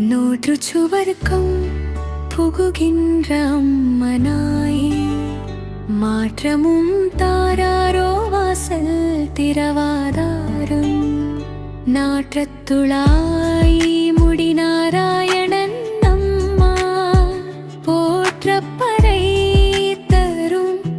நூற்று சுவருக்கும் புகுகின்ற அம்மனாய் மாற்றமும் தாராரோ வாசல் திரவாதாரம் நாற்றத்துளார்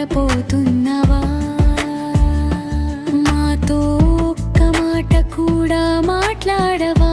నిద్రపోతున్నవా? మాతో ఒక్క మాట కూడా మాట్లాడవా?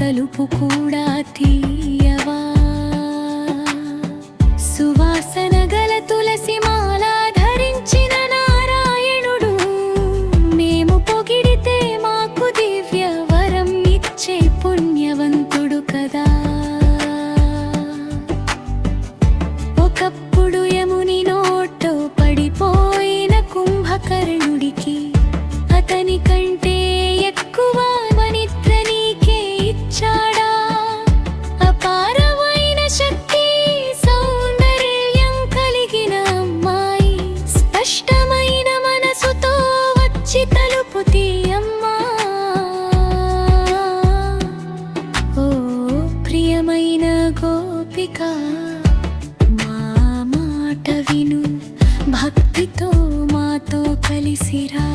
తలుపు కూడా తీ హారిక మా మాట విను. భక్తితో మాతో కలిసిరా.